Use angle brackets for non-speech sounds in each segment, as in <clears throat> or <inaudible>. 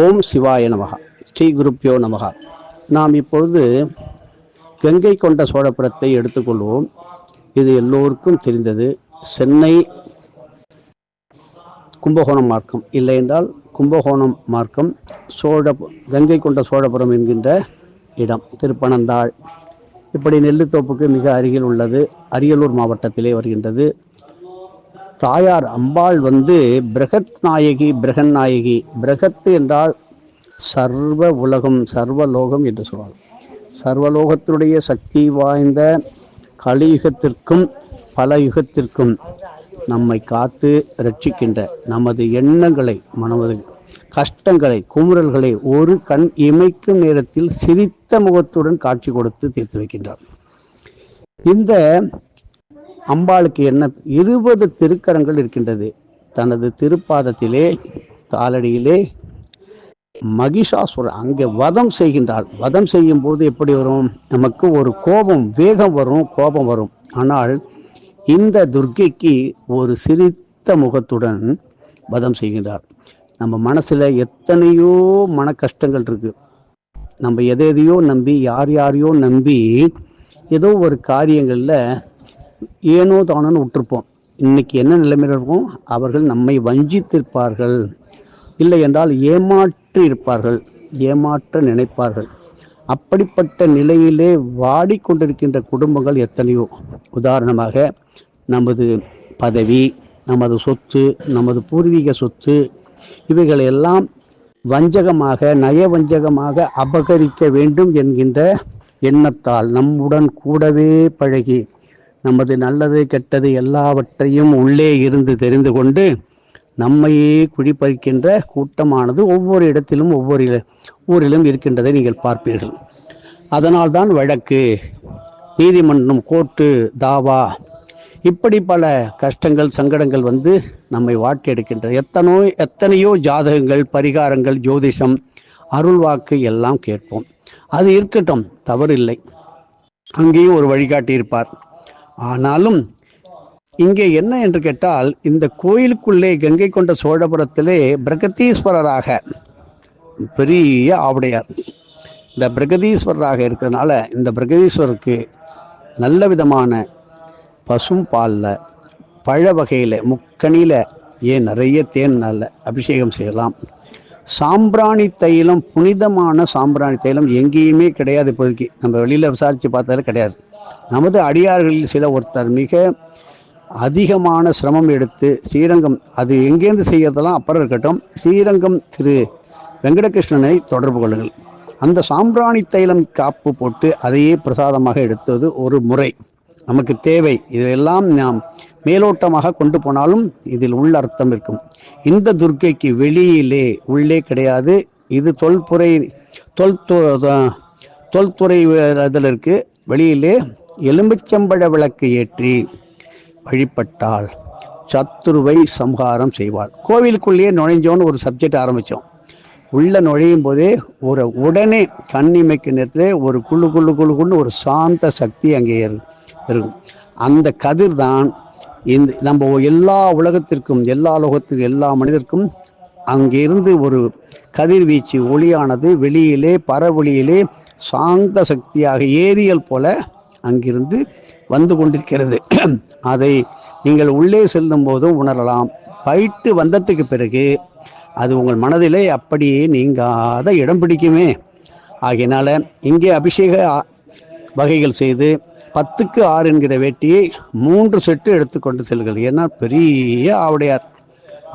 ஓம் சிவாய நமகா ஸ்ரீ குருப்பியோ நமகா நாம் இப்பொழுது கங்கை கொண்ட சோழபுரத்தை எடுத்துக்கொள்வோம். இது எல்லோருக்கும் தெரிந்தது. சென்னை கும்பகோணம் மார்க்கம். இல்லை என்றால் கும்பகோணம் மார்க்கம் சோழ கங்கை கொண்ட சோழபுரம் என்கின்ற இடம் திருப்பனந்தாள். இப்படி நெல்லுத்தோப்புக்கு மிக அருகில் உள்ளது. அரியலூர் மாவட்டத்திலே வருகின்றது. தாயார் அம்பாள் வந்து பிரகத் நாயகி பிரகன் நாயகி. பிரகத் என்றால் சர்வ உலகம் சர்வலோகம் என்று சொல்வார் சர்வலோகத்தினுடைய சக்தி வாய்ந்த கலியுகத்திற்கும் பல யுகத்திற்கும் நம்மை காத்து ரட்சிக்கின்ற நமது எண்ணங்களை மனமது கஷ்டங்களை குமுறல்களை ஒரு கண் இமைக்கும் நேரத்தில் சிரித்த முகத்துடன் காட்சி கொடுத்து தீர்த்து வைக்கின்றார். இந்த அம்பாளுக்கு என்ன இருபது திருக்கரங்கள் இருக்கின்றது. தனது திருப்பாதத்திலே காலடியிலே மகிஷாசுரன் அங்கே வதம் செய்கின்றாள். வதம் செய்யும் போது எப்படி வரும்? நமக்கு ஒரு கோபம் வேகம் வரும் கோபம் வரும். ஆனால் இந்த துர்க்கைக்கு ஒரு சிரித்த முகத்துடன் வதம் செய்கின்றார் நம்ம மனசுல எத்தனையோ மன கஷ்டங்கள் இருக்கு. நம்ம எதை எதையோ நம்பி யார் யாரையோ நம்பி ஏதோ ஒரு காரியங்களில் ஏனோ தானோன்னு விட்டுருப்போம். இன்னைக்கு என்ன நிலைமையில் இருக்கும்? அவர்கள் நம்மை வஞ்சித்திருப்பார்கள். இல்லை என்றால் ஏமாற்றி இருப்பார்கள். ஏமாற்ற நினைப்பார்கள். அப்படிப்பட்ட நிலையிலே வாடிக்கொண்டிருக்கின்ற குடும்பங்கள் எத்தனையோ? உதாரணமாக நமது பதவி நமது சொத்து நமது பூர்வீக சொத்து இவைகளையெல்லாம் வஞ்சகமாக நயவஞ்சகமாக அபகரிக்க வேண்டும் என்கின்ற எண்ணத்தால் நம்முடன் கூடவே பழகி நமது நல்லது கெட்டது எல்லாவற்றையும் உள்ளே இருந்து தெரிந்து கொண்டு நம்மையே குடிப்பறிக்கின்ற கூட்டமானது ஒவ்வொரு இடத்திலும் ஒவ்வொரு ஊரிலும் இருக்கின்றதை நீங்கள் பார்ப்பீர்கள். அதனால்தான் வழக்கு. நீதிமன்றம் கோர்ட்டு தாவா இப்படி பல கஷ்டங்கள் சங்கடங்கள் வந்து நம்மை வாட்டி எடுக்கின்றன. எத்தனோ எத்தனையோ ஜாதகங்கள் பரிகாரங்கள் ஜோதிஷம் அருள்வாக்கு எல்லாம் கேட்போம். அது இருக்கட்டும் தவறில்லை. அங்கேயும் ஒரு வழிகாட்டி இருப்பார் ஆனாலும் இங்கே என்ன என்று கேட்டால் இந்த கோயிலுக்குள்ளே கங்கை கொண்ட சோழபுரத்திலே பிரகதீஸ்வரராக பெரிய ஆவுடையார். இந்த பிரகதீஸ்வரராக இருக்கிறதுனால இந்த பிரகதீஸ்வரருக்கு நல்ல விதமான பசும் பாலில் பழ வகையில் முக்கணியில் ஏன் நிறைய தேன் நல்ல அபிஷேகம் செய்யலாம். சாம்பிராணி தைலம் புனிதமான சாம்பிராணி தைலம் எங்கேயுமே கிடையாது இப்போதைக்கு. நம்ம வெளியில் விசாரித்து பார்த்தாலே கிடையாது. நமது அடியார்களில் சில ஒருத்தர் மிக அதிகமான சிரமம் எடுத்து ஸ்ரீரங்கம் அது எங்கேருந்து செய்யறதெல்லாம் அப்புறம் இருக்கட்டும் ஸ்ரீரங்கம் திரு வெங்கடகிருஷ்ணனை தொடர்பு கொள்ளுங்கள். அந்த சாம்பிராணி தைலம் காப்பு போட்டு அதையே பிரசாதமாக எடுத்தது ஒரு முறை. நமக்கு தேவை. இதையெல்லாம் நாம் மேலோட்டமாக கொண்டு போனாலும் இதில் உள்ள அர்த்தம் இருக்கும். இந்த துர்க்கைக்கு வெளியிலே உள்ளே கிடையாது. இது தொல்புரை தொல்து தொல்துறை இதில் இருக்குது வெளியிலே எலும்புச்சம்பழ விளக்கு ஏற்றி வழிபட்டால் சத்துருவை சம்ஹாரம் செய்வாள் கோவிலுக்குள்ளேயே நுழைஞ்சோன்னு ஒரு சப்ஜெக்ட் ஆரம்பித்தோம் உள்ளே நுழையும் போதே ஒரு உடனே கண்ணிமைக்கு நேரத்தில் ஒரு குழு குழு குழு குள்ளு ஒரு சாந்த சக்தி அங்கே இருக்கும். அந்த கதிர் தான் இந்த நம்ம எல்லா உலகத்திற்கும் எல்லா லோகத்திற்கும் எல்லா மனிதருக்கும் அங்கிருந்து ஒரு கதிர்வீச்சு ஒளியானது வெளியிலே பரவொளியிலே சாந்த சக்தியாக ஏரியல் போல அங்கிருந்து வந்து கொண்டிருக்கிறது. <clears throat> அதை நீங்கள் உள்ளே செல்லும் போதும் உணரலாம். பயிட்டு வந்ததுக்கு பிறகு அது உங்கள் மனதிலே அப்படியே நீங்காத இடம் பிடிக்குமே. ஆகையினால இங்கே அபிஷேக வகைகள் செய்து பத்துக்கு ஆறு என்கிற வேட்டியை மூன்று செட்டு எடுத்துக்கொண்டு செல்கள் ஏன்னா பெரிய ஆவுடையார்.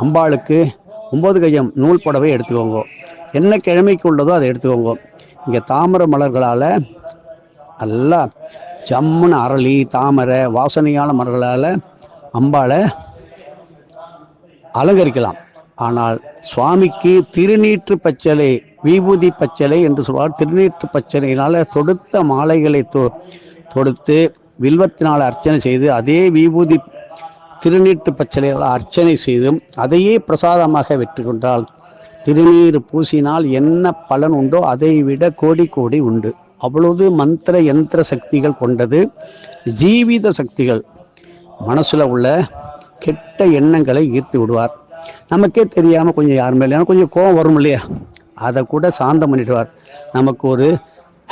அம்பாளுக்கு ஒம்பது கையம் நூல் புடவை எடுத்துக்கோங்க. என்ன கிழமைக்கு உள்ளதோ அதை எடுத்துக்கோங்க. இங்கே தாமரை மலர்களால் நல்லா ஜம்முன்னு அரளி தாமரை வாசனையான மலர்களால் அம்பாளை அலங்கரிக்கலாம். ஆனால் சுவாமிக்கு திருநீற்று பச்சலை விபூதி பச்சலை என்று சொல்வார். திருநீற்று பச்சலையினால் தொடுத்த மாலைகளை தொ- தொடுத்து வில்வத்தினால் அர்ச்சனை செய்து அதே விபூதி திருநீற்று பச்சலையால் அர்ச்சனை செய்தும் அதையே பிரசாதமாக வெற்றி திருநீர் பூசினால் என்ன பலன் உண்டோ அதை விட கோடி கோடி உண்டு. அவ்வளவு மந்திர யந்திர சக்திகள் கொண்டது ஜீவித சக்திகள். மனசில் உள்ள கெட்ட எண்ணங்களை ஈர்த்து விடுவார். நமக்கே தெரியாமல் கொஞ்சம் யார் மேலே கொஞ்சம் கோபம் வரும் இல்லையா? அதை கூட சாந்தம் பண்ணிடுவார். நமக்கு ஒரு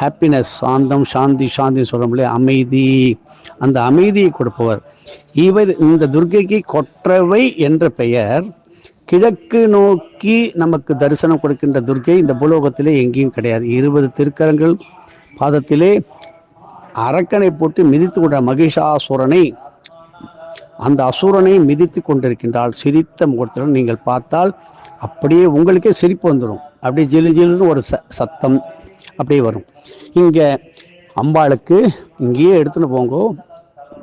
ஹாப்பினஸ் சாந்தம் சாந்தி சாந்தின்னு சொல்றோம் இல்லையா? அமைதி. அந்த அமைதியை கொடுப்பவர். இவர் இந்த துர்க்கைக்கு கொற்றவை என்ற பெயர். கிழக்கு நோக்கி நமக்கு தரிசனம் கொடுக்கின்ற துர்க்கை இந்த பூலோகத்திலே எங்கேயும் கிடையாது. இருபது திருக்கரங்கள் பாதத்திலே அரக்கனை போட்டு மிதித்து கொண்ட மகிஷாசுரனை அந்த அசுரனை மிதித்து கொண்டிருக்கின்றால் சிரித்த முகத்துடன் நீங்கள் பார்த்தால் அப்படியே உங்களுக்கே சிரிப்பு வந்துடும் அப்படியே ஜிலு ஜிலுன்னு ஒரு ச சத்தம் அப்படியே வரும். இங்கே அம்பாளுக்கு இங்கேயே எடுத்துன்னு போங்க.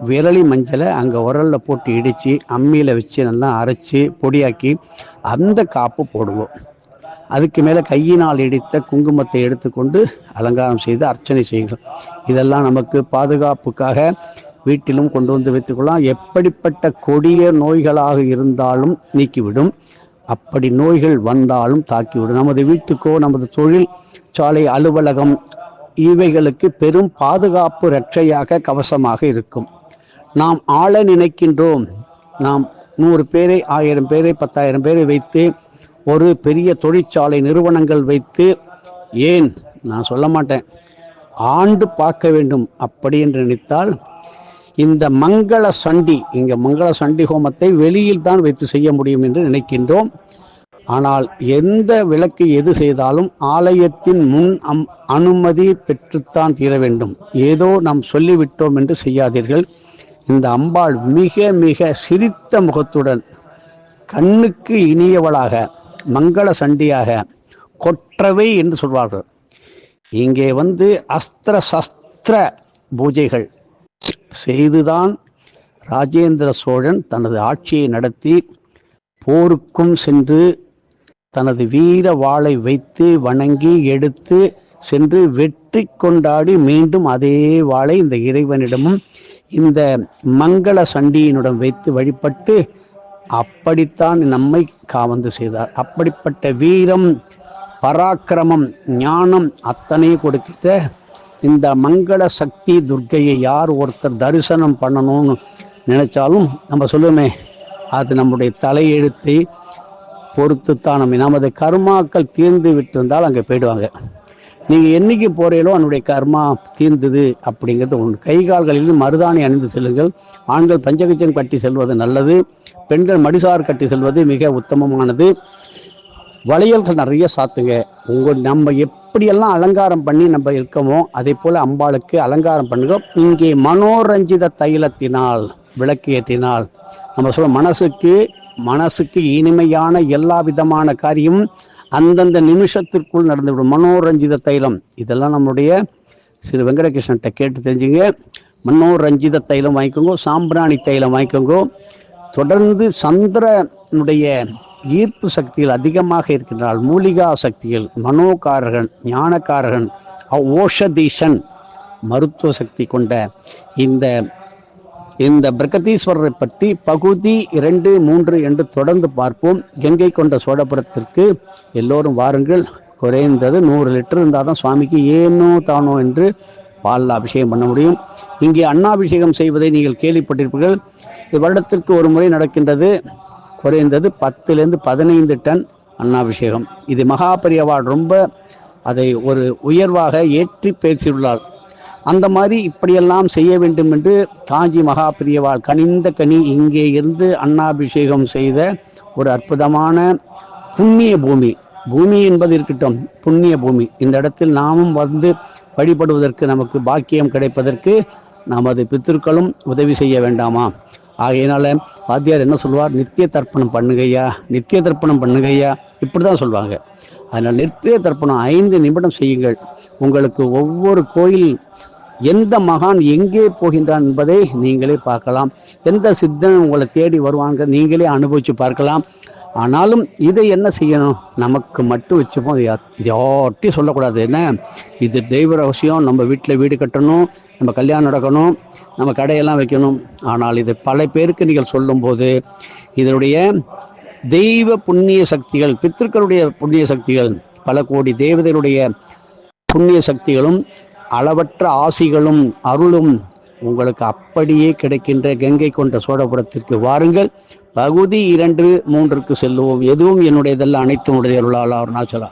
விரலி மஞ்சளை அங்கே உரலில் போட்டு இடித்து அம்மியில் வச்சு நல்லா அரைச்சி பொடியாக்கி அந்த காப்பு போடுவோம் அதுக்கு மேலே கையினால் இடித்த குங்குமத்தை எடுத்துக்கொண்டு அலங்காரம் செய்து அர்ச்சனை செய்கிறோம் இதெல்லாம் நமக்கு பாதுகாப்புக்காக வீட்டிலும் கொண்டு வந்து வைத்துக்கொள்ளலாம் எப்படிப்பட்ட கொடிய நோய்களாக இருந்தாலும் நீக்கிவிடும். அப்படி நோய்கள் வந்தாலும் தாக்கிவிடும். நமது வீட்டுக்கோ நமது தொழில் சாலை அலுவலகம் இவைகளுக்கு பெரும் பாதுகாப்பு ரட்சையாக கவசமாக இருக்கும். நாம் ஆள நினைக்கின்றோம். நாம் நூறு பேரை ஆயிரம் பேரை பத்தாயிரம் பேரை வைத்து ஒரு பெரிய தொழிற்சாலை நிறுவனங்கள் வைத்து ஏன் நான் சொல்ல மாட்டேன்? ஆண்டு பார்க்க வேண்டும் அப்படி என்று நினைத்தால் இந்த மங்கள சண்டி இங்க மங்கள சண்டி ஹோமத்தை வெளியில் தான் வைத்து செய்ய முடியும் என்று நினைக்கின்றோம். ஆனால் எந்த விளக்கு எது செய்தாலும் ஆலயத்தின் முன் அம் அனுமதி பெற்றுத்தான் தீர வேண்டும். ஏதோ நாம் சொல்லிவிட்டோம் என்று செய்யாதீர்கள். இந்த அம்பாள் மிக மிக சிரித்த முகத்துடன் கண்ணுக்கு இனியவளாக மங்கள சண்டியாக கொற்றவை என்று சொல்வார்கள். இங்கே வந்து அஸ்திர சஸ்திர பூஜைகள் செய்துதான் ராஜேந்திர சோழன் தனது ஆட்சியை நடத்தி போருக்கும் சென்று தனது வீர வாளை வைத்து வணங்கி எடுத்து சென்று வெற்றி கொண்டாடி மீண்டும் அதே வாளை இந்த இறைவனிடமும் இந்த மங்கள சண்டியினிடம் வைத்து வழிபட்டு அப்படித்தான் நம்மை காவந்து செய்தார். அப்படிப்பட்ட வீரம் பராக்கிரமம் ஞானம் அத்தனை கொடுத்த இந்த மங்கள சக்தி துர்க்கையை யார் ஒருத்தர் தரிசனம் பண்ணணும்னு நினைச்சாலும் நம்ம சொல்லுமே அது நம்முடைய தலையெழுத்தை பொறுத்துத்தான் நம்ம நமது கர்மாக்கள் தீர்ந்து விட்டிருந்தால் அங்கே போயிடுவாங்க. நீங்கள் என்னைக்கு போறீங்களோ அவனுடைய கர்மா தீர்ந்தது அப்படிங்கிறது ஒன்று கை கால்களில் மருதாணி அணிந்து செல்லுங்கள். ஆண்கள் பஞ்சகச்சம் கட்டி செல்வது நல்லது. பெண்கள் மடிசார் கட்டி செல்வது மிக உத்தமமானது. வளையல்கள் நிறைய சாத்துங்க. உங்கள் நம்ம எப்படியெல்லாம் அலங்காரம் பண்ணி நம்ம இருக்கோமோ அதே போல் அம்பாளுக்கு அலங்காரம் பண்ணுங்க இங்கே மனோரஞ்சித தைலத்தினால் விளக்கு ஏற்றினால் நம்ம சொல்ல மனசுக்கு மனசுக்கு இனிமையான எல்லா விதமான காரியமும் அந்தந்த நிமிஷத்திற்குள் நடந்துவிடும். மனோரஞ்சித தைலம். இதெல்லாம் நம்முடைய ஸ்ரீ வெங்கடகிருஷ்ணன்ட்ட கேட்டு தெரிஞ்சுங்க. மனோரஞ்சித தைலம் வாங்கிக்கோங்க. சாம்பிராணி தைலம் வாங்கிக்கோங்க. தொடர்ந்து சந்திரனுடைய ஈர்ப்பு சக்திகள் அதிகமாக இருக்கின்றால் மூலிகா சக்திகள் மனோகாரகன் ஞானகாரகன் ஓஷதீஷன் மருத்துவ சக்தி கொண்ட இந்த இந்த பிரகதீஸ்வரரை பற்றி பகுதி இரண்டு மூன்று என்று தொடர்ந்து பார்ப்போம். கங்கை கொண்ட சோழபுரத்திற்கு எல்லோரும் வாருங்கள். குறைந்தது நூறு லிட்டர் இருந்தால் தான் சுவாமிக்கு ஏனோ தானோ என்று பாலில் அபிஷேகம் பண்ண முடியும். இங்கே அண்ணாபிஷேகம் செய்வதை நீங்கள் கேள்விப்பட்டிருப்பீர்கள். இது வருடத்திற்கு ஒரு முறை நடக்கின்றது. குறைந்தது பத்துலேருந்து பதினைந்து டன் அன்னாபிஷேகம். இது மகாபரியவாள் ரொம்ப அதை ஒரு உயர்வாக ஏற்றி பேசியுள்ளார் அந்த மாதிரி இப்படியெல்லாம் செய்ய வேண்டும் என்று காஞ்சி மகாபிரியவாள் கனிந்த கனி இங்கே இருந்து அன்னாபிஷேகம் செய்த ஒரு அற்புதமான புண்ணிய பூமி. பூமி என்பது இருக்கட்டும் புண்ணிய பூமி. இந்த இடத்தில் நாமும் வந்து வழிபடுவதற்கு நமக்கு பாக்கியம் கிடைப்பதற்கு நமது பித்திருக்களும் உதவி செய்ய வேண்டாமா? ஆகையினால வாத்தியார் என்ன சொல்வார் நித்திய தர்ப்பணம் பண்ணுங்கய்யா நித்திய தர்ப்பணம் பண்ணுங்கய்யா இப்படி தான் சொல்லுவாங்க அதனால் நித்திய தர்ப்பணம் ஐந்து நிமிடம் செய்யுங்கள். உங்களுக்கு ஒவ்வொரு கோயில் எந்த மகான் எங்கே போகின்றான் என்பதை நீங்களே பார்க்கலாம். எந்த சித்தன் உங்களை தேடி வருவாங்க நீங்களே அனுபவித்து பார்க்கலாம். ஆனாலும் இதை என்ன செய்யணும்? நமக்கு மட்டும் வச்சுப்போம். இது யார்ட்டையும் சொல்லக்கூடாது. என்ன? இது தெய்வ ரகசியம். நம்ம வீட்டில் வீடு கட்டணும். நம்ம கல்யாணம் நடக்கணும். நம்ம கடையெல்லாம் வைக்கணும். ஆனால் இது பல பேருக்கு நீங்கள் சொல்லும்போது இதனுடைய தெய்வ புண்ணிய சக்திகள் பித்திருக்களுடைய புண்ணிய சக்திகள் பல கோடி தேவதைகளுடைய புண்ணிய சக்திகளும் அளவற்ற ஆசிகளும் அருளும் உங்களுக்கு அப்படியே கிடைக்கின்ற கங்கை கொண்ட சோழபுரத்திற்கு வாருங்கள். பகுதி இரண்டு மூன்றுக்கு செல்லுவோம். எதுவும் என்னுடையதெல்லாம் அனைத்து உடைய அருளால் அருணாச்சலா.